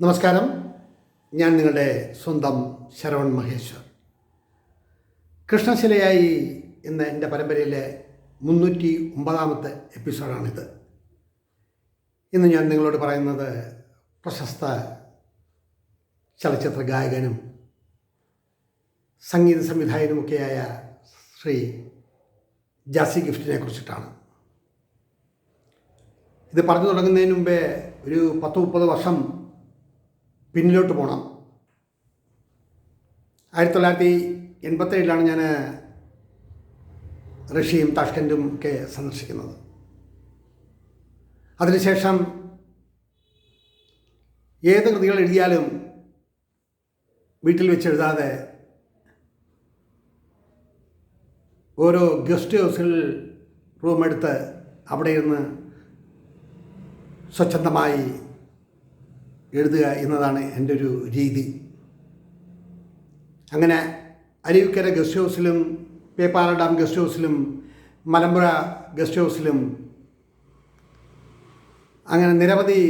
നമസ്കാരം. ഞാൻ നിങ്ങളുടെ സ്വന്തം ശരവൺ മഹേശ്വർ. കൃഷ്ണശിലയായി എന്ന എന്റെ പരമ്പരയിലെ മുന്നൂറ്റി ഒമ്പതാമത്തെ എപ്പിസോഡാണിത്. ഇന്ന് ഞാൻ നിങ്ങളോട് പറയുന്നത് പ്രശസ്ത ചലച്ചിത്ര ഗായകനും സംഗീത സംവിധായകനുമൊക്കെയായ ശ്രീ ജാസി ഗിഫ്റ്റിനെ കുറിച്ചിട്ടാണ്. ഇത് പറഞ്ഞു തുടങ്ങുന്നതിന് മുമ്പേ ഒരു പത്ത് മുപ്പത് വർഷം പിന്നിലോട്ട് പോകണം ആയിരത്തി തൊള്ളായിരത്തി എൺപത്തേഴിലാണ് ഞാൻ റഷ്യയും താഷ്കന്റും ഒക്കെ സന്ദർശിക്കുന്നത്. അതിനുശേഷം ഏത് കൃതികൾ എഴുതിയാലും വീട്ടിൽ വെച്ച് എഴുതാതെ ഓരോ ഗസ്റ്റ് ഹൗസിൽ റൂമെടുത്ത് അവിടെ ഇരുന്ന് സ്വച്ഛന്തമായി എഴുതുക എന്നതാണ് എന്റെ ഒരു രീതി. അങ്ങനെ അരുവിക്കര ഗസ്റ്റ് ഹൗസിലും പേപ്പാറ ഡാം ഗസ്റ്റ് ഹൗസിലും മലമ്പുഴ ഗസ്റ്റ് ഹൗസിലും അങ്ങനെ നിരവധി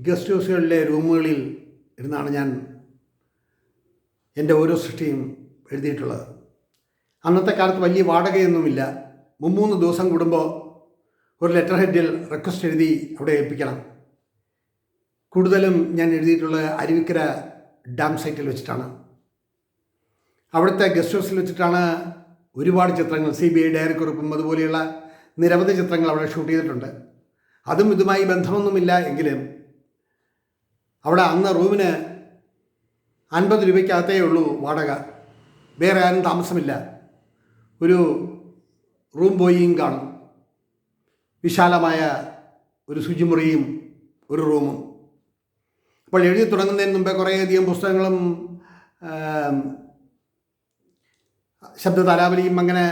ഗസ്റ്റ് ഹൗസുകളിലെ റൂമുകളിൽ ഇരുന്നാണ് ഞാൻ എന്റെ ഓരോ സൃഷ്ടിയും എഴുതിയിട്ടുള്ളത്. അന്നത്തെ കാലത്ത് വലിയ വാടകയൊന്നുമില്ല. മുമ്മൂന്ന് ദിവസം കൂടുമ്പോൾ ഒരു ലെറ്റർ ഹെഡിൽ റിക്വസ്റ്റ് എഴുതി അവിടെ ഏൽപ്പിക്കണം. കൂടുതലും ഞാൻ എഴുതിയിട്ടുള്ളത് അരുവിക്കര ഡാം സൈറ്റിൽ വെച്ചിട്ടാണ്. അവിടുത്തെ ഗസ്റ്റ് ഹൗസിൽ വെച്ചിട്ടാണ് ഒരുപാട് ചിത്രങ്ങൾ സി ബി ഐ ഡയറിക്കുറിപ്പും അതുപോലെയുള്ള നിരവധി ചിത്രങ്ങൾ അവിടെ ഷൂട്ട് ചെയ്തിട്ടുണ്ട്. അതും ഇതുമായി ബന്ധമൊന്നുമില്ല എങ്കിലും അവിടെ അന്ന് റൂമിന് അൻപത് രൂപയ്ക്കകത്തേ ഉള്ളൂ വാടക. വേറെ ആരും താമസമില്ല. ഒരു റൂം ബോയിയും കാണും. വിശാലമായ ഒരു ശുചിമുറിയും ഒരു റൂമും. അപ്പോൾ എഴുതി തുടങ്ങുന്നതിന് മുമ്പേ കുറേയധികം പുസ്തകങ്ങളും ആം, ശബ്ദ താരാവലിയും അങ്ങനെ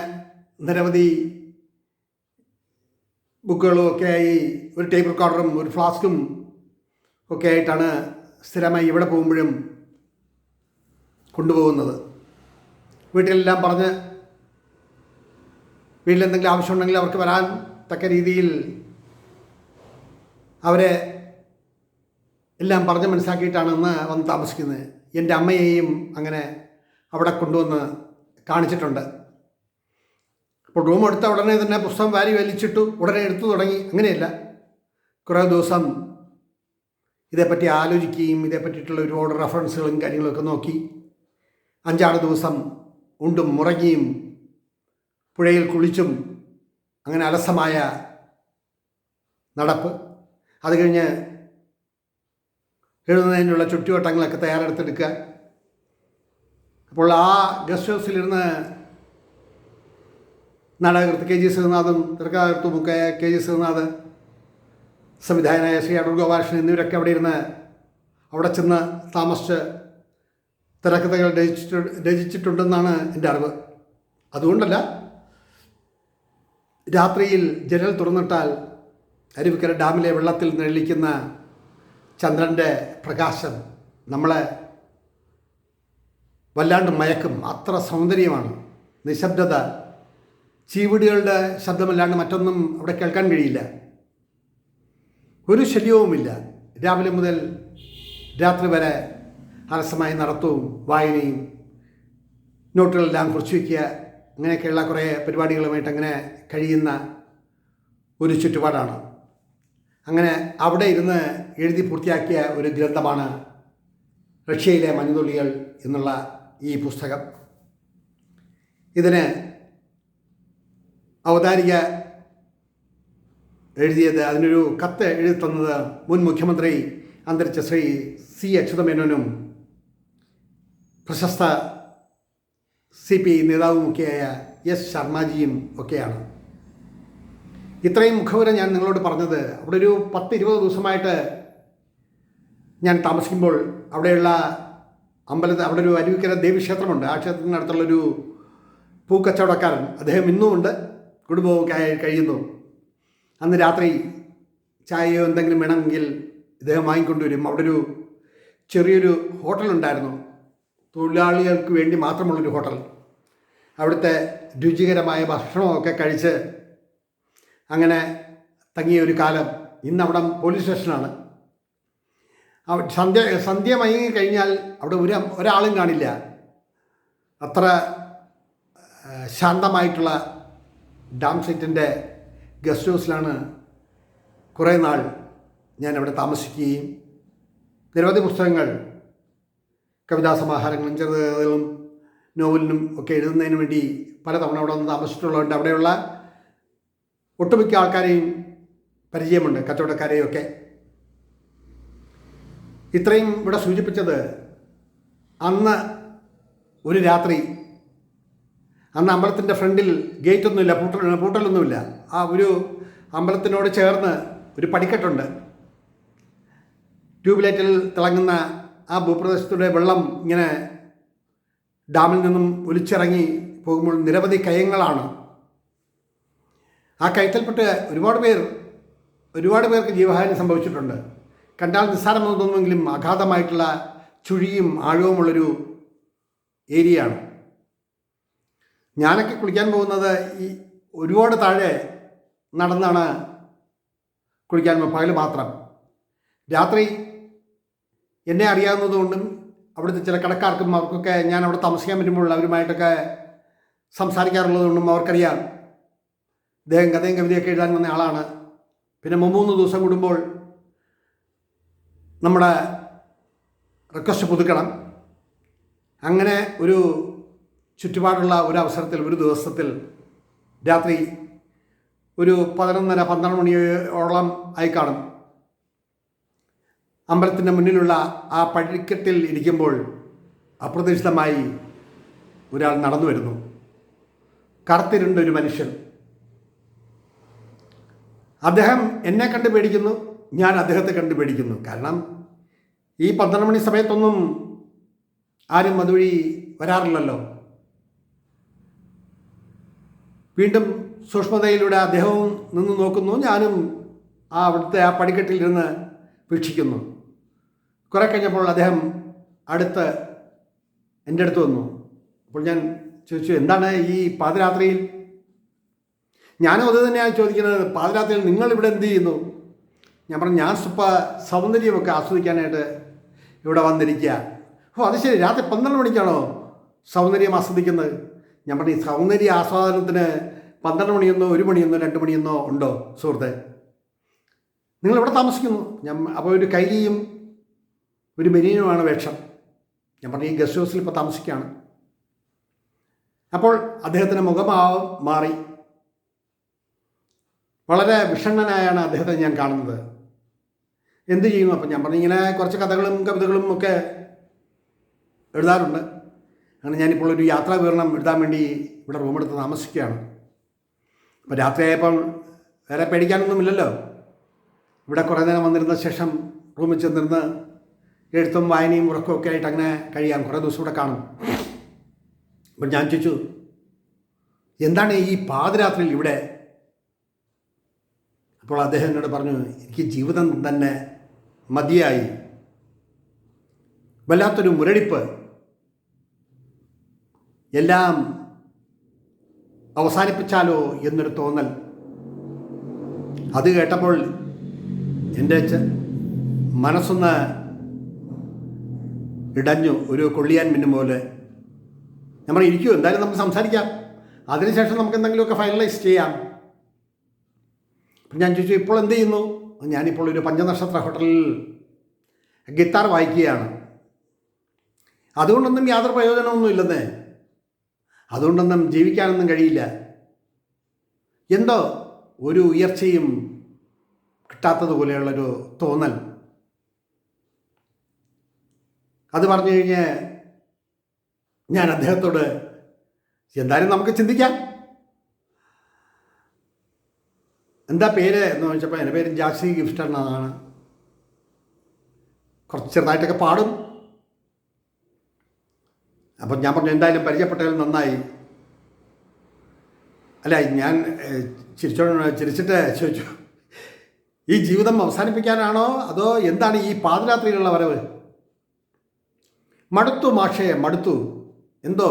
നിരവധി ബുക്കുകളും ഒക്കെ ആയി ഒരു ടേപ്പ് റെക്കോർഡറും ഒരു ഫ്ലാസ്കും ഒക്കെ ആയിട്ടാണ് സ്ഥിരമായി ഇവിടെ പോകുമ്പോഴും കൊണ്ടുപോകുന്നത്. വീട്ടിലെല്ലാം പറഞ്ഞ് വീട്ടിലെന്തെങ്കിലും ആവശ്യമുണ്ടെങ്കിൽ അവർക്ക് വരാൻ തക്ക രീതിയിൽ അവരെ എല്ലാം പറഞ്ഞ് മനസ്സിലാക്കിയിട്ടാണ് ഇന്ന് വന്ന് താമസിക്കുന്നത്. എന്റെ അമ്മയെയും അങ്ങനെ അവിടെ കൊണ്ടുവന്ന് കാണിച്ചിട്ടുണ്ട്. അപ്പോൾ റൂം എടുത്ത ഉടനെ തന്നെ പുസ്തകം വാരി വലിച്ചിട്ടു ഉടനെ എടുത്തു തുടങ്ങി. അങ്ങനെയല്ല. കുറേ ദിവസം ഇതേപ്പറ്റി ആലോചിക്കുകയും ഇതേപ്പറ്റിയിട്ടുള്ള ഒരുപാട് റെഫറൻസുകളും കാര്യങ്ങളൊക്കെ നോക്കി. അഞ്ചാറ് ദിവസം ഉണ്ടും മുറങ്ങിയും പുഴയിൽ കുളിച്ചും അങ്ങനെ അലസമായ നടപ്പ്. അത് കഴിഞ്ഞ് എഴുതുന്നതിനുള്ള ചുറ്റുവട്ടങ്ങളൊക്കെ തയ്യാറെടുത്തെടുക്കുക. അപ്പോൾ ആ ഗസ്റ്റ് ഹൗസിലിരുന്ന് നാടകകൃത്ത് കെ ജി ശ്രീനാഥും തിരക്കകർത്തുമൊക്കെ കെ ജി ശ്രീനാഥ് സംവിധായകനായ ശ്രീ അടൂർ ഗോപാലകൃഷ്ണൻ എന്നിവരൊക്കെ അവിടെ ഇരുന്ന് അവിടെ ചെന്ന് താമസിച്ച് തിരക്കഥകൾ രചിച്ചിട്ട് രചിച്ചിട്ടുണ്ടെന്നാണ് എന്റെ അറിവ്. അതുകൊണ്ടല്ല രാത്രിയിൽ ജനൽ തുറന്നിട്ടാൽ അരുവിക്കര ഡാമിലെ വെള്ളത്തിൽ നിഴലിക്കുന്ന ചന്ദ്രന്റെ പ്രകാശം നമ്മളെ വല്ലാണ്ട് മയക്കും. അത്ര സൗന്ദര്യമാണ്. നിശബ്ദത. ചീവിടികളുടെ ശബ്ദമല്ലാണ്ട് മറ്റൊന്നും അവിടെ കേൾക്കാൻ കഴിയില്ല. ഒരു ശല്യവുമില്ല. രാവിലെ മുതൽ രാത്രി വരെ അലസമായി നടത്തവും വായനയും നോട്ടുകളെല്ലാം കുറിച്ച് വയ്ക്കുക അങ്ങനെയൊക്കെയുള്ള കുറേ പരിപാടികളുമായിട്ട് അങ്ങനെ കഴിയുന്ന ഒരു ചുറ്റുപാടാണ്. അങ്ങനെ അവിടെ ഇരുന്ന് എഴുതി പൂർത്തിയാക്കിയ ഒരു ഗ്രന്ഥമാണ് റഷ്യയിലെ മഞ്ഞുതുള്ളികൾ എന്നുള്ള ഈ പുസ്തകം. ഇതിന് അവതാരിക എഴുതിയത് അതിനൊരു കത്ത് എഴുതി തന്നത് മുൻ മുഖ്യമന്ത്രി അന്തരിച്ച ശ്രീ സി അച്യുതമേനോനും പ്രശസ്ത സി പി നേതാവുമൊക്കെയായ എസ് ശർമ്മജിയും ഒക്കെയാണ്. ഇത്രയും മുഖവര ഞാൻ നിങ്ങളോട് പറഞ്ഞത് അവിടെ ഒരു പത്ത് ഇരുപത് ദിവസമായിട്ട് ഞാൻ താമസിക്കുമ്പോൾ അവിടെയുള്ള അമ്പലത്തിൽ അവിടെ ഒരു അരുവിക്കര ദേവീക്ഷേത്രമുണ്ട്. ആ ക്ഷേത്രത്തിനടുത്തുള്ളൊരു പൂക്കച്ചവടക്കാരൻ. അദ്ദേഹം ഇന്നുമുണ്ട് കുടുംബവും കഴി- കഴിയുന്നു. അന്ന് രാത്രി ചായയോ എന്തെങ്കിലും വേണമെങ്കിൽ ഇദ്ദേഹം വാങ്ങിക്കൊണ്ടുവരും. അവിടെ ഒരു ചെറിയൊരു ഹോട്ടലുണ്ടായിരുന്നു തൊഴിലാളികൾക്ക് വേണ്ടി മാത്രമുള്ളൊരു ഹോട്ടൽ. അവിടുത്തെ രുചികരമായ ഭക്ഷണമൊക്കെ കഴിച്ച് അങ്ങനെ തങ്ങിയ ഒരു കാലം ഇന്ന് അവിടെ പോലീസ് സ്റ്റേഷനാണ്. സന്ധ്യ സന്ധ്യ മയങ്ങി കഴിഞ്ഞാൽ അവിടെ ഒരു ഒരാളും കാണില്ല. അത്ര ശാന്തമായിട്ടുള്ള ഡാം സൈറ്റിന്റെ ഗസ്റ്റ് ഹൗസിലാണ് കുറേ നാൾ ഞാൻ അവിടെ താമസിക്കുകയും നിരവധി പുസ്തകങ്ങൾ കവിതാ സമാഹാരങ്ങളും ചെറുകഥകളും നോവലിനും ഒക്കെ എഴുതുന്നതിന് വേണ്ടി പല തവണ അവിടെ വന്ന് താമസിച്ചിട്ടുള്ളതുകൊണ്ട് അവിടെയുള്ള ഒട്ടുമിക്ക ആൾക്കാരെയും പരിചയമുണ്ട് കച്ചവടക്കാരെയും ഒക്കെ ഇത്രയും ഇവിടെ സൂചിപ്പിച്ചത് അന്ന് ഒരു രാത്രി അന്ന് അമ്പലത്തിന്റെ ഫ്രണ്ടിൽ ഗേറ്റൊന്നുമില്ല പൂട്ടൽ പൂട്ടലൊന്നുമില്ല. ആ ഒരു അമ്പലത്തിനോട് ചേർന്ന് ഒരു പടിക്കെട്ടുണ്ട്. ട്യൂബ് ലൈറ്റിൽ തിളങ്ങുന്ന ആ ഭൂപ്രദേശത്തൂടെ വെള്ളം ഇങ്ങനെ ഡാമിൽ നിന്നും ഒലിച്ചിറങ്ങി പോകുമ്പോൾ നിരവധി കയങ്ങളാണ് ആ കൈത്തൽപ്പെട്ട് ഒരുപാട് പേർ ഒരുപാട് പേർക്ക് ജീവഹാനി സംഭവിച്ചിട്ടുണ്ട്. കണ്ടാൽ നിസ്സാരമെന്ന് തോന്നുമെങ്കിലും അഗാധമായിട്ടുള്ള ചുഴിയും ആഴവുമുള്ളൊരു ഏരിയയാണ്. ഞാനൊക്കെ കുളിക്കാൻ പോകുന്നത് ഈ ഒരുപാട് താഴെ നടന്നാണ് കുളിക്കാൻ പകൽ മാത്രം. രാത്രി എന്നെ അറിയാവുന്നതുകൊണ്ടും അവിടുത്തെ ചില കടക്കാർക്കും അവർക്കൊക്കെ ഞാൻ അവിടെ താമസിക്കാൻ വരുമ്പോൾ അവരുമായിട്ടൊക്കെ സംസാരിക്കാറുള്ളതുകൊണ്ടും അവർക്കറിയാം. ഇദ്ദേഹം കഥയും കവിതയൊക്കെ എഴുതാൻ വന്ന ആളാണ്. പിന്നെ മൂന്ന് ദിവസം കൂടുമ്പോൾ നമ്മുടെ റിക്വസ്റ്റ് പുതുക്കണം. അങ്ങനെ ഒരു ചുറ്റുപാടുള്ള ഒരു അവസരത്തിൽ ഒരു ദിവസത്തിൽ രാത്രി ഒരു പതിനൊന്നര പന്ത്രണ്ട് മണിയോളം ആയി കാണും. അമ്പലത്തിന്റെ മുന്നിലുള്ള ആ പഴിക്കെട്ടിൽ ഇരിക്കുമ്പോൾ അപ്രതീക്ഷിതമായി ഒരാൾ നടന്നു വരുന്നു. കറുത്തിരുണ്ട ഒരു മനുഷ്യൻ അദ്ദേഹം എന്നെ കണ്ട് പേടിക്കുന്നു ഞാൻ അദ്ദേഹത്തെ കണ്ട് പേടിക്കുന്നു. കാരണം ഈ പന്ത്രണ്ട് മണി സമയത്തൊന്നും ആരും അതുവഴി വരാറില്ലല്ലോ. വീണ്ടും സൂക്ഷ്മതയിലൂടെ അദ്ദേഹവും നിന്ന് നോക്കുന്നു ഞാനും ആ അവിടുത്തെ ആ പടിക്കെട്ടിൽ ഇരുന്ന് വീക്ഷിക്കുന്നു. കുറെ കഴിഞ്ഞപ്പോൾ അദ്ദേഹം അടുത്ത് എന്റെ അടുത്ത് വന്നു. അപ്പോൾ ഞാൻ ചോദിച്ചു എന്താണ് ഈ പാതിരാത്രിയിൽ ഞാനും അത് തന്നെയാണ് ചോദിക്കുന്നത്. പാതിരാത്രിയിൽ നിങ്ങൾ ഇവിടെ എന്ത് ചെയ്യുന്നു? ഞാൻ പറഞ്ഞു ഞാൻ സ്വപ്പ സൗന്ദര്യമൊക്കെ ആസ്വദിക്കാനായിട്ട് ഇവിടെ വന്നിരിക്കുക. ഓ അത് ശരി. രാത്രി പന്ത്രണ്ട് മണിക്കാണോ സൗന്ദര്യം ആസ്വദിക്കുന്നത്? ഞാൻ പറഞ്ഞു ഈ സൗന്ദര്യ ആസ്വാദനത്തിന് പന്ത്രണ്ട് മണിയെന്നോ ഒരു മണിയെന്നോ രണ്ട് മണിയെന്നോ ഉണ്ടോ സുഹൃത്തെ? നിങ്ങൾ ഇവിടെ താമസിക്കുന്നു? ഞാൻ അപ്പോൾ ഒരു കൈലിയും ഒരു മെരീനുമാണ് വേഷം. ഞാൻ പറഞ്ഞു ഈ ഗസ്റ്റ് ഹൗസിൽ ഇപ്പോൾ താമസിക്കുകയാണ്. അപ്പോൾ അദ്ദേഹത്തിന്റെ മുഖഭാവം മാറി. വളരെ വിഷണ്ണനായാണ് അദ്ദേഹത്തെ ഞാൻ കാണുന്നത്. എന്ത് ചെയ്യുന്നു അപ്പം ഞാൻ പറഞ്ഞു ഇങ്ങനെ കുറച്ച് കഥകളും കവിതകളും ഒക്കെ എഴുതാറുണ്ട്. അങ്ങനെ ഞാനിപ്പോൾ ഒരു യാത്രാ വിവരണം എഴുതാൻ വേണ്ടി ഇവിടെ റൂമെടുത്ത് താമസിക്കുകയാണ്. അപ്പോൾ രാത്രിയായപ്പം വേറെ പേടിക്കാനൊന്നുമില്ലല്ലോ. ഇവിടെ കുറേ നേരം വന്നിരുന്ന ശേഷം റൂമിൽ ചെന്നിരുന്ന് എഴുത്തും വായനയും ഉറക്കവും ഒക്കെ ആയിട്ട് അങ്ങനെ കഴിയാം. കുറേ ദിവസം ഇവിടെ കാണും. അപ്പം ഞാൻ ചോദിച്ചു എന്താണ് ഈ പാതിരാത്രിയിൽ ഇവിടെ അപ്പോൾ അദ്ദേഹം എന്നോട് പറഞ്ഞു എനിക്ക് ജീവിതം തന്നെ മതിയായി. വല്ലാത്തൊരു മുരടിപ്പ്. എല്ലാം അവസാനിപ്പിച്ചാലോ എന്നൊരു തോന്നൽ. അത് കേട്ടപ്പോൾ എന്റെ മനസ്സൊന്ന് ഇടഞ്ഞു. ഒരു കൊള്ളിയാൻ മിന്നും പോലെ. നമ്മൾ ഇരിക്കൂ എന്തായാലും നമുക്ക് സംസാരിക്കാം. അതിനുശേഷം നമുക്ക് എന്തെങ്കിലുമൊക്കെ ഫൈനലൈസ് ചെയ്യാം. അപ്പം ഞാൻ ചോദിച്ചു ഇപ്പോൾ എന്ത് ചെയ്യുന്നു? ഞാനിപ്പോൾ ഒരു പഞ്ചനക്ഷത്ര ഹോട്ടലിൽ ഗിത്താർ വായിക്കുകയാണ്. അതുകൊണ്ടൊന്നും യാതൊരു പ്രയോജനമൊന്നും ഇല്ലെന്നേ. അതുകൊണ്ടൊന്നും ജീവിക്കാനൊന്നും കഴിയില്ല. എന്തോ ഒരു ഉയർച്ചയും കിട്ടാത്തതുപോലെയുള്ളൊരു തോന്നൽ. അത് പറഞ്ഞു കഴിഞ്ഞ് ഞാൻ അദ്ദേഹത്തോട് എന്തായാലും നമുക്ക് ചിന്തിക്കാം. എന്താ പേര് എന്ന് ചോദിച്ചപ്പോൾ എന്റെ പേര് ജാസി ഗിഫ്റ്റ് എന്നാണ്. കുറച്ച് ചെറുതായിട്ടൊക്കെ പാടും. അപ്പം ഞാൻ പറഞ്ഞു എന്തായാലും പരിചയപ്പെട്ടതിൽ നന്നായി. അല്ല ഞാൻ ചിരിച്ചോ ചിരിച്ചിട്ട് ചോദിച്ചു ഈ ജീവിതം അവസാനിപ്പിക്കാനാണോ? അതോ എന്താണ് ഈ പാതിരാത്രിയിലുള്ള വരവ്? മടുത്തു മാഷേ മടുത്തു. എന്തോ?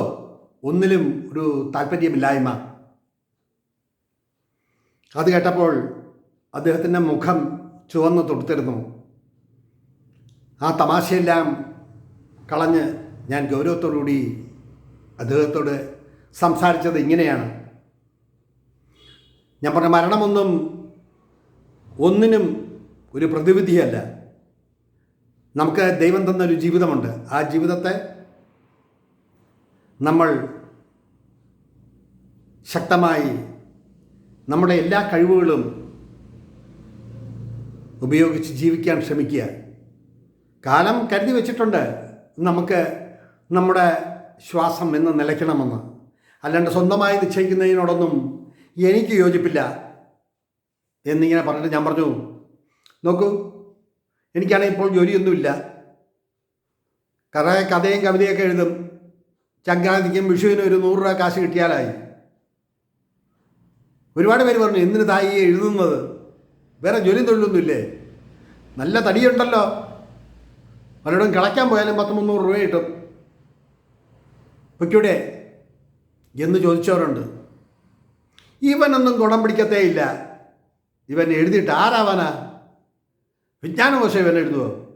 ഒന്നിലും ഒരു താല്പര്യമില്ലായ്മ. അത് കേട്ടപ്പോൾ അദ്ദേഹത്തിന്റെ മുഖം ചുവന്ന് തൊടുത്തിരുന്നു. ആ തമാശയെല്ലാം കളഞ്ഞ് ഞാൻ ഗൗരവത്തോടുകൂടി അദ്ദേഹത്തോട് സംസാരിച്ചത് ഇങ്ങനെയാണ്. ഞാൻ പറഞ്ഞ മരണമൊന്നും ഒന്നിനും ഒരു പ്രതിവിധിയല്ല. നമുക്ക് ദൈവം തന്ന ഒരു ജീവിതമുണ്ട്. ആ ജീവിതത്തെ നമ്മൾ ശക്തമായി നമ്മുടെ എല്ലാ കഴിവുകളും ഉപയോഗിച്ച് ജീവിക്കാൻ ശ്രമിക്കുക. കാലം കരുതി വച്ചിട്ടുണ്ട് നമുക്ക് നമ്മുടെ ശ്വാസം എന്ന് നിലയ്ക്കണമെന്ന്. അല്ലാണ്ട് സ്വന്തമായി നിശ്ചയിക്കുന്നതിനോടൊന്നും എനിക്ക് യോജിപ്പില്ല എന്നിങ്ങനെ പറഞ്ഞിട്ട് ഞാൻ പറഞ്ഞു നോക്കൂ എനിക്കാണെങ്കിൽ ഇപ്പോൾ ജോലിയൊന്നുമില്ല. കുറേ കഥയും കവിതയൊക്കെ എഴുതും. ചങ്കാതിക്കും വിഷുവിനും ഒരു നൂറ് രൂപ കാശ് കിട്ടിയാലായി. ഒരുപാട് പേര് പറഞ്ഞു എന്തിന് തായി എഴുതുന്നത്? വേറെ ജോലിയും തൊഴിലൊന്നുമില്ലേ? നല്ല തടിയുണ്ടല്ലോ. പലയിടം കിളയ്ക്കാൻ പോയാലും പത്ത് മുന്നൂറ് രൂപ കിട്ടും. പൊയ്ക്കൂടെ എന്ന് ചോദിച്ചവരുണ്ട്. ഇവനൊന്നും ഗുണം പിടിക്കത്തേ ഇല്ല. ഇവൻ എഴുതിയിട്ട് ആരാവാനാ? വിജ്ഞാനകോശം ഇവൻ എഴുതുമോ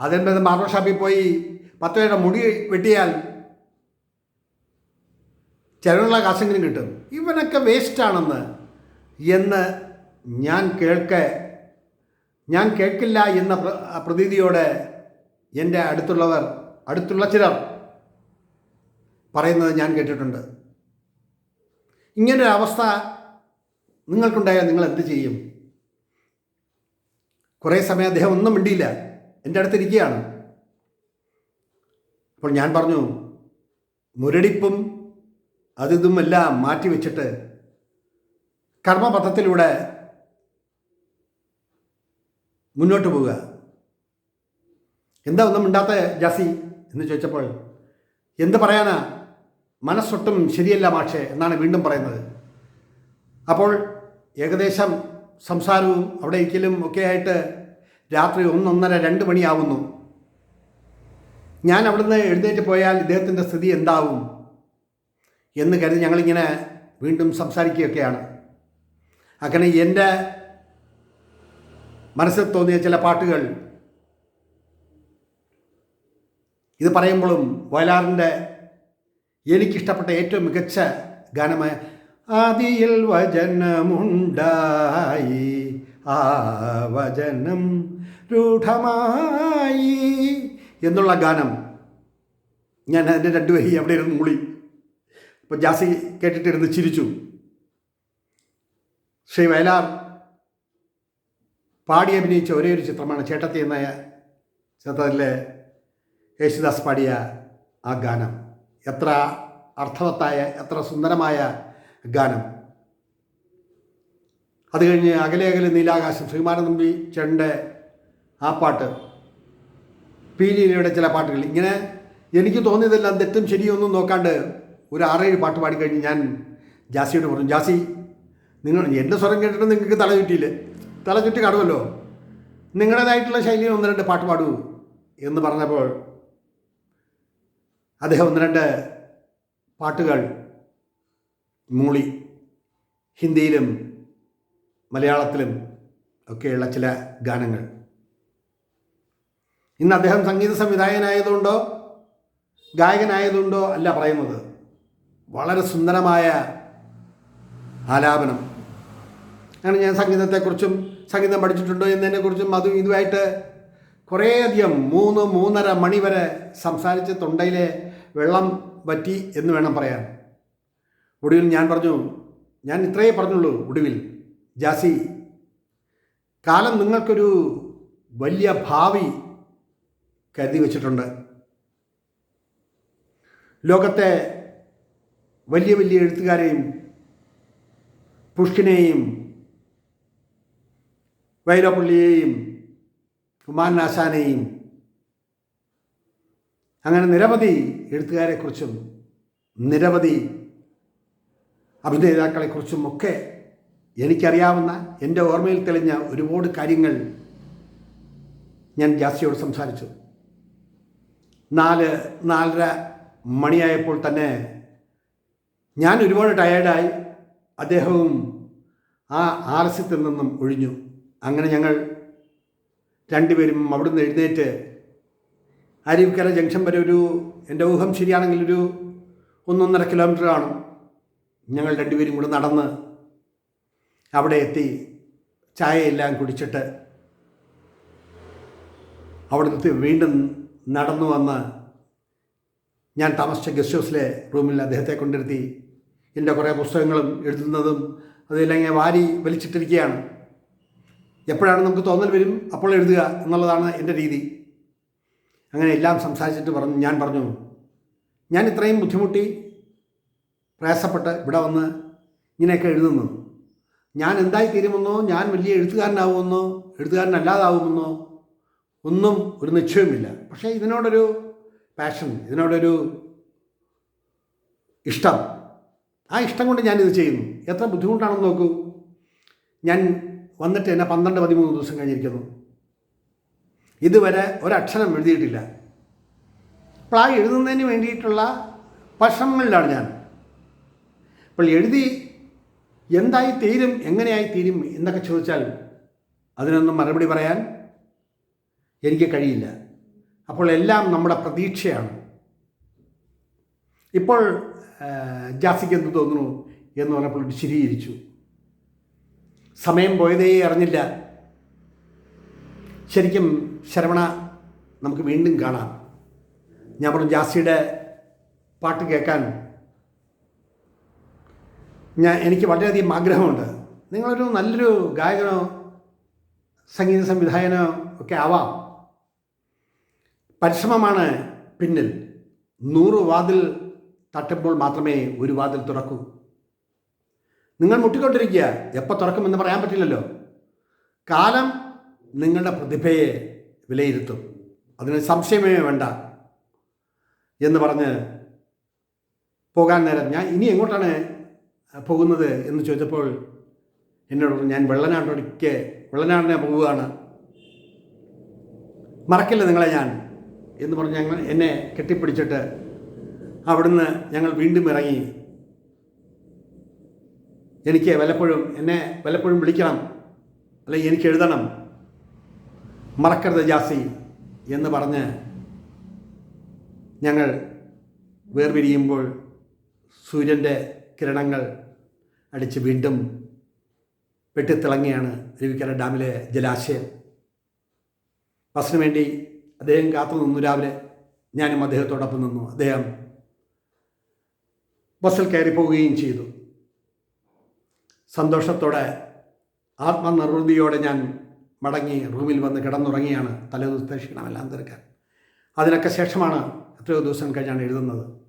അതെന്താ ബാർബർ ഷാപ്പിൽ പോയി പത്ത് പേരുടെ മുടി വെട്ടിയാൽ ചിലവുള്ള കാശെങ്കിലും കിട്ടും. ഇവനൊക്കെ വേസ്റ്റാണെന്ന് എന്ന് ഞാൻ കേൾക്കെ ഞാൻ കേൾക്കില്ല എന്ന പ്ര- പ്രതീതിയോടെ എന്റെ അടുത്തുള്ളവർ അടുത്തുള്ള ചിലർ പറയുന്നത് ഞാൻ കേട്ടിട്ടുണ്ട്. ഇങ്ങനൊരു അവസ്ഥ നിങ്ങൾക്കുണ്ടായാൽ നിങ്ങൾ എന്ത് ചെയ്യും? കുറേ സമയം അദ്ദേഹം ഒന്നും മിണ്ടിയില്ല. എന്റെ അടുത്തിരിക്കുകയാണ് അപ്പോൾ ഞാൻ പറഞ്ഞു മുരടിപ്പും അതിതും മാറ്റിവെച്ചിട്ട് മാറ്റി വെച്ചിട്ട് കർമ്മപഥത്തിലൂടെ മുന്നോട്ട് പോവുക. എന്താ ഒന്നും മിണ്ടാത്ത ജാസി എന്ന് ചോദിച്ചപ്പോൾ എന്ത് പറയാനാ? മനസ്സൊട്ടും ശരിയല്ല മാഷെ എന്നാണ് വീണ്ടും പറയുന്നത്. അപ്പോൾ ഏകദേശം സംസാരവും അവിടെ ഇരിക്കലും ഒക്കെ ആയിട്ട് രാത്രി ഒന്നൊന്നര രണ്ട് മണിയാവുന്നു. ഞാൻ അവിടുന്ന് എഴുന്നേറ്റ് പോയാൽ ഇദ്ദേഹത്തിന്റെ സ്ഥിതി എന്താവും? എന്ന് കരുതി ഞങ്ങളിങ്ങനെ വീണ്ടും സംസാരിക്കുകയൊക്കെയാണ്. അങ്ങനെ എന്റെ മനസ്സിൽ തോന്നിയ ചില പാട്ടുകൾ ഇത് പറയുമ്പോഴും വയലാറിന്റെ എനിക്കിഷ്ടപ്പെട്ട ഏറ്റവും മികച്ച ഗാനമായ ആദിയിൽ വചനമുണ്ടായി ആ വചനം രൂഢമായി എന്നുള്ള ഗാനം ഞാൻ അതിന്റെ രണ്ട് വരി അവിടെ ഇരുന്ന് മൂളി. അപ്പോൾ ജാസി കേട്ടിട്ടിരുന്ന് ചിരിച്ചു. ശ്രീ വയലാർ പാടി അഭിനയിച്ച ഒരേ ഒരു ചിത്രമാണ് ചേട്ടത്തി എന്ന ചിത്രത്തിലെ യേശുദാസ് പാടിയ ആ ഗാനം. എത്ര അർത്ഥവത്തായ എത്ര സുന്ദരമായ ഗാനം. അത് കഴിഞ്ഞ് അകലെ അകലെ നീലാകാശം ശ്രീമാനൻ നമ്പി ചേട്ടന്റെ ആ പാട്ട് പി ലീലയുടെ ചില പാട്ടുകൾ. ഇങ്ങനെ എനിക്ക് തോന്നിയതെല്ലാം തെറ്റും ശരിയൊന്നും നോക്കാണ്ട് ഒരു ആറേഴ് പാട്ട് പാടിക്കഴിഞ്ഞ് ഞാൻ ജാസിയോട് പറഞ്ഞു ജാസി നിങ്ങൾ എന്റെ സ്വരം കേട്ടിട്ട് നിങ്ങൾക്ക് തല ചുറ്റിയില്ലേ? തല ചുറ്റി കാണുമല്ലോ നിങ്ങളുടേതായിട്ടുള്ള ശൈലിയിൽ ഒന്ന് രണ്ട് പാട്ട് പാടൂ. എന്ന് പറഞ്ഞപ്പോൾ അദ്ദേഹം ഒന്ന് രണ്ട് പാട്ടുകൾ മൂളി. ഹിന്ദിയിലും മലയാളത്തിലും ഒക്കെയുള്ള ചില ഗാനങ്ങൾ. ഇന്ന് അദ്ദേഹം സംഗീത സംവിധായകനായതുകൊണ്ടോ ഗായകനായതുകൊണ്ടോ അല്ല പറയുന്നത്. വളരെ സുന്ദരമായ ആലാപനം. അങ്ങനെ ഞാൻ സംഗീതത്തെക്കുറിച്ചും സംഗീതം പഠിച്ചിട്ടുണ്ടോ എന്നതിനെക്കുറിച്ചും അതും ഇതുമായിട്ട് കുറേയധികം മൂന്ന് മൂന്നര മണി വരെ സംസാരിച്ച് തൊണ്ടയിലെ വെള്ളം വറ്റി എന്ന് വേണം പറയാൻ. ഒടുവിൽ ഞാൻ പറഞ്ഞു ഞാൻ ഇത്രയേ പറഞ്ഞുള്ളൂ ഒടുവിൽ ജാസി. കാലം നിങ്ങൾക്കൊരു വലിയ ഭാവി കരുതി വച്ചിട്ടുണ്ട്. ലോകത്തെ വലിയ വലിയ എഴുത്തുകാരെയും പുഷ്കിനെയും വൈലപ്പള്ളിയെയും കുമാരനാശാനെയും അങ്ങനെ നിരവധി എഴുത്തുകാരെക്കുറിച്ചും നിരവധി അഭിനേതാക്കളെക്കുറിച്ചും ഒക്കെ എനിക്കറിയാവുന്ന എന്റെ ഓർമ്മയിൽ തെളിഞ്ഞ ഒരുപാട് കാര്യങ്ങൾ ഞാൻ ജാസിയോട് സംസാരിച്ചു. നാല് നാലര മണിയായപ്പോൾ തന്നെ ഞാൻ ഒരുപാട് ടയേർഡായി അദ്ദേഹവും ആ ആലസ്യത്തിൽ നിന്നും ഒഴിഞ്ഞു. അങ്ങനെ ഞങ്ങൾ രണ്ടുപേരും അവിടുന്ന് എഴുന്നേറ്റ് അരുവിക്കര ജംഗ്ഷൻ വരെ ഒരു എന്റെ ഊഹം ശരിയാണെങ്കിൽ ഒരു ഒന്നൊന്നര കിലോമീറ്റർ കാണും ഞങ്ങൾ രണ്ടുപേരും കൂടെ നടന്ന് അവിടെ എത്തി ചായയെല്ലാം കുടിച്ചിട്ട് അവിടെ നിന്ന് വീണ്ടും നടന്നു വന്ന് ഞാൻ താമസിച്ച ഗസ്റ്റ് ഹൗസിലെ റൂമിൽ അദ്ദേഹത്തെ കൊണ്ടിരുത്തി എന്റെ കുറേ പുസ്തകങ്ങളും എഴുതുന്നതും അതെല്ലാം ഇങ്ങനെ വാരി വലിച്ചിട്ടിരിക്കുകയാണ്. എപ്പോഴാണ് നമുക്ക് തോന്നൽ വരും? അപ്പോൾ എഴുതുക എന്നുള്ളതാണ് എന്റെ രീതി. അങ്ങനെ എല്ലാം സംസാരിച്ചിട്ട് പറഞ്ഞു ഞാൻ പറഞ്ഞു ഞാൻ ഇത്രയും ബുദ്ധിമുട്ടി പ്രയാസപ്പെട്ട് ഇവിടെ വന്ന് ഇങ്ങനെയൊക്കെ എഴുതുന്നു. ഞാൻ എന്തായി തീരുമെന്നോ? ഞാൻ വലിയ എഴുത്തുകാരനാവുമെന്നോ? എഴുത്തുകാരനല്ലാതാവുമെന്നോ? ഒന്നും ഒരു നിശ്ചയമില്ല പക്ഷേ ഇതിനോടൊരു പാഷൻ ഇതിനോടൊരു ഇഷ്ടം. ആ ഇഷ്ടം കൊണ്ട് ഞാനിത് ചെയ്യുന്നു. എത്ര ബുദ്ധിമുട്ടാണെന്ന് നോക്കൂ. ഞാൻ വന്നിട്ട് എന്നെ പന്ത്രണ്ട് പതിമൂന്ന് ദിവസം കഴിഞ്ഞിരിക്കുന്നു. ഇതുവരെ ഒരക്ഷരം എഴുതിയിട്ടില്ല. അപ്പോൾ ആ എഴുതുന്നതിന് വേണ്ടിയിട്ടുള്ള പരിശ്രമങ്ങളിലാണ് ഞാൻ. അപ്പോൾ എഴുതി എന്തായി തീരും എങ്ങനെയായി തീരും എന്നൊക്കെ ചോദിച്ചാൽ അതിനൊന്നും മറുപടി പറയാൻ എനിക്ക് കഴിയില്ല. അപ്പോൾ എല്ലാം നമ്മുടെ പ്രതീക്ഷയാണ്. ഇപ്പോൾ ജാസിക്ക് എന്ത് തോന്നുന്നു എന്ന് പറഞ്ഞപ്പോൾ ചിരിയിരിച്ചു സമയം പോയതേ അറിഞ്ഞില്ല. ശരിക്കും ശരവണ നമുക്ക് വീണ്ടും കാണാം. ഞാൻ പറഞ്ഞു ജാസിയുടെ പാട്ട് കേൾക്കാൻ ഞാൻ എനിക്ക് വളരെയധികം ആഗ്രഹമുണ്ട്. നിങ്ങളൊരു നല്ലൊരു ഗായകനോ സംഗീത സംവിധായകനോ ഒക്കെ ആവാം. പരിശ്രമമാണ് പിന്നിൽ. നൂറ് വാതിൽ തട്ടുമ്പോൾ മാത്രമേ ഒരു വാതിൽ തുറക്കൂ. നിങ്ങൾ മുട്ടിക്കൊണ്ടിരിക്കുക. എപ്പോൾ തുറക്കുമെന്ന് പറയാൻ പറ്റില്ലല്ലോ. കാലം നിങ്ങളുടെ പ്രതിഭയെ വിലയിരുത്തും. അതിന് സംശയമേ വേണ്ട എന്ന് പറഞ്ഞ് പോകാൻ നേരം ഞാൻ ഇനി എങ്ങോട്ടാണ് പോകുന്നത് എന്ന് ചോദിച്ചപ്പോൾ എന്നോട് ഞാൻ വെള്ളനാട്ടൊടിക്ക് വെള്ളനാടിനെ പോവുകയാണ് മറക്കില്ല നിങ്ങളെ ഞാൻ എന്ന് പറഞ്ഞ് ഞങ്ങൾ എന്നെ കെട്ടിപ്പിടിച്ചിട്ട് അവിടുന്ന് ഞങ്ങൾ വീണ്ടും ഇറങ്ങി. എനിക്ക് വല്ലപ്പോഴും എന്നെ വല്ലപ്പോഴും വിളിക്കണം. അല്ലെങ്കിൽ എനിക്ക് എഴുതണം. മറക്കരുത് ജാസി എന്ന് പറഞ്ഞ് ഞങ്ങൾ വേർപിരിയുമ്പോൾ സൂര്യന്റെ കിരണങ്ങൾ അടിച്ച് വീണ്ടും വെട്ടിത്തിളങ്ങിയാണ് അരുവിക്കര ഡാമിലെ ജലാശയം. ബസ്സിന് വേണ്ടി അദ്ദേഹം കാത്തു നിന്നു രാവിലെ ഞാനും അദ്ദേഹത്തോടൊപ്പം നിന്നു. അദ്ദേഹം ബസ്സിൽ കയറി പോവുകയും ചെയ്തു. സന്തോഷത്തോടെ ആത്മനിർവൃതിയോടെ ഞാൻ മടങ്ങി റൂമിൽ വന്ന് കിടന്നുറങ്ങിയാണ് തലേദിവസത്തെ ക്ഷീണമെല്ലാം തീർക്കാൻ. അതിനൊക്കെ ശേഷമാണ് എത്രയോ ദിവസം കഴിഞ്ഞാണ് എഴുതുന്നത്.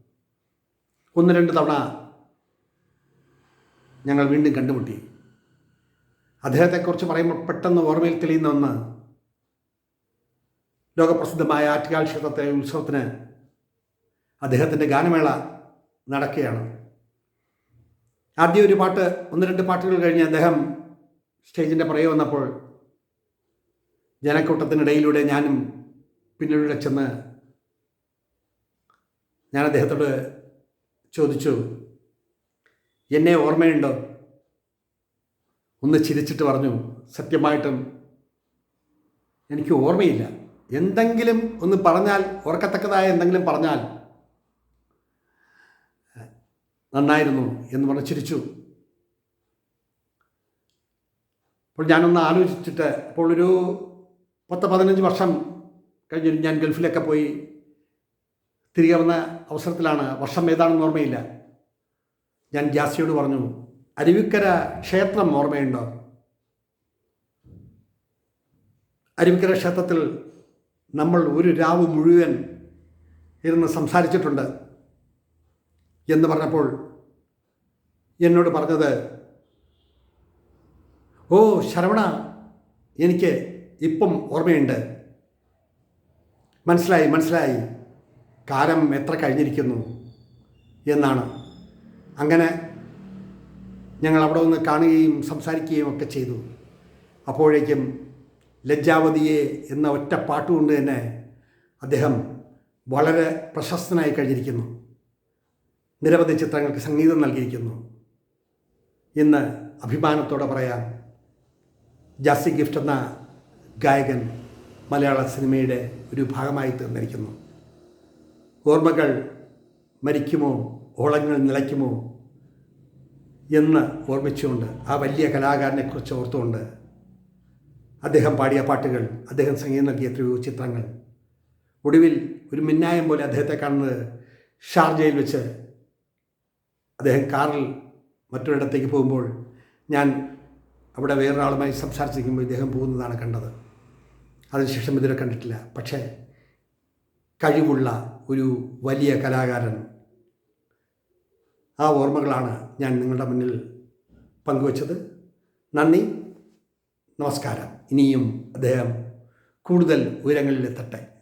ഒന്ന് രണ്ട് തവണ ഞങ്ങൾ വീണ്ടും കണ്ടുമുട്ടി. അദ്ദേഹത്തെക്കുറിച്ച് പറയുമ്പോൾ പെട്ടെന്ന് ഓർമ്മയിൽ തെളിയുന്ന ഒന്ന് ലോകപ്രസിദ്ധമായ ആറ്റുകാൽ ക്ഷേത്രത്തെ ഉത്സവത്തിന് അദ്ദേഹത്തിന്റെ ഗാനമേള നടക്കുകയാണ്. ആദ്യം ഒരു പാട്ട് ഒന്ന് രണ്ട് പാട്ടുകൾ കഴിഞ്ഞ് അദ്ദേഹം സ്റ്റേജിന്റെ പുറകെ വന്നപ്പോൾ ജനക്കൂട്ടത്തിനിടയിലൂടെ ഞാനും പിന്നിലൂടെ ചെന്ന് ഞാൻ അദ്ദേഹത്തോട് ചോദിച്ചു എന്നെ ഓർമ്മയുണ്ടോ? ഒന്ന് ചിരിച്ചിട്ട് പറഞ്ഞു സത്യമായിട്ടും എനിക്ക് ഓർമ്മയില്ല. എന്തെങ്കിലും ഒന്ന് പറഞ്ഞാൽ ഓർക്കത്തക്കതായ എന്തെങ്കിലും പറഞ്ഞാൽ നന്നായിരുന്നു എന്ന് പറഞ്ഞ് ചിരിച്ചു. അപ്പോൾ ഞാനൊന്ന് ആലോചിച്ചിട്ട് അപ്പോൾ ഒരു പത്ത് പതിനഞ്ച് വർഷം കഴിഞ്ഞ് ഞാൻ ഗൾഫിലൊക്കെ പോയി. തിരികെ വന്ന അവസരത്തിലാണ് വർഷം ഏതാണെന്ന് ഓർമ്മയില്ല. ഞാൻ ജാസിയോട് പറഞ്ഞു അരുവിക്കര ക്ഷേത്രം ഓർമ്മയുണ്ടോ? അരുവിക്കര ക്ഷേത്രത്തിൽ നമ്മൾ ഒരു രാവ് മുഴുവൻ ഇരുന്ന് സംസാരിച്ചിട്ടുണ്ട്. എന്ന് പറഞ്ഞപ്പോൾ എന്നോട് പറഞ്ഞത് ഓ ശരവണ എനിക്ക് ഇപ്പം ഓർമ്മയുണ്ട്. മനസ്സിലായി മനസ്സിലായി. കാലം എത്ര കഴിഞ്ഞിരിക്കുന്നു എന്നാണ്. അങ്ങനെ ഞങ്ങൾ അവിടെ ഒന്ന് കാണുകയും സംസാരിക്കുകയും ഒക്കെ ചെയ്തു. അപ്പോഴേക്കും ലജ്ജാവതിയെ എന്ന ഒറ്റ പാട്ടുകൊണ്ട് തന്നെ അദ്ദേഹം വളരെ പ്രശസ്തനായി കഴിഞ്ഞിരിക്കുന്നു. നിരവധി ചിത്രങ്ങൾക്ക് സംഗീതം നൽകിയിരിക്കുന്നു ഇന്ന് അഭിമാനത്തോടെ പറയാം. ജാസി ഗിഫ്റ്റ് എന്ന ഗായകൻ മലയാള സിനിമയുടെ ഒരു ഭാഗമായി തീർന്നിരിക്കുന്നു. ഓർമ്മകൾ മരിക്കുമോ? ഓളങ്ങൾ നിലയ്ക്കുമോ? എന്ന് ഓർമ്മിച്ചുകൊണ്ട് ആ വലിയ കലാകാരനെക്കുറിച്ച് ഓർത്തുകൊണ്ട് അദ്ദേഹം പാടിയ പാട്ടുകൾ അദ്ദേഹം സംഗീതം നൽകിയ എത്രയോ ചിത്രങ്ങൾ. ഒടുവിൽ ഒരു മിന്നായം പോലെ അദ്ദേഹത്തെ കാണുന്നത് ഷാർജയിൽ വെച്ച് അദ്ദേഹം കാറിൽ മറ്റൊരിടത്തേക്ക് പോകുമ്പോൾ ഞാൻ അവിടെ വേറൊരാളുമായി സംസാരിച്ചിരിക്കുമ്പോൾ ഇദ്ദേഹം പോകുന്നതാണ് കണ്ടത്. അതിനുശേഷം ഇതുവരെ കണ്ടിട്ടില്ല. പക്ഷേ കഴിവുള്ള ഒരു വലിയ കലാകാരൻ ആ ഓർമ്മകളാണ് ഞാൻ നിങ്ങളുടെ മുന്നിൽ പങ്കുവച്ചത്. നന്ദി. നമസ്കാരം. ഇനിയും അദ്ദേഹം കൂടുതൽ ഉയരങ്ങളിലെത്തട്ടെ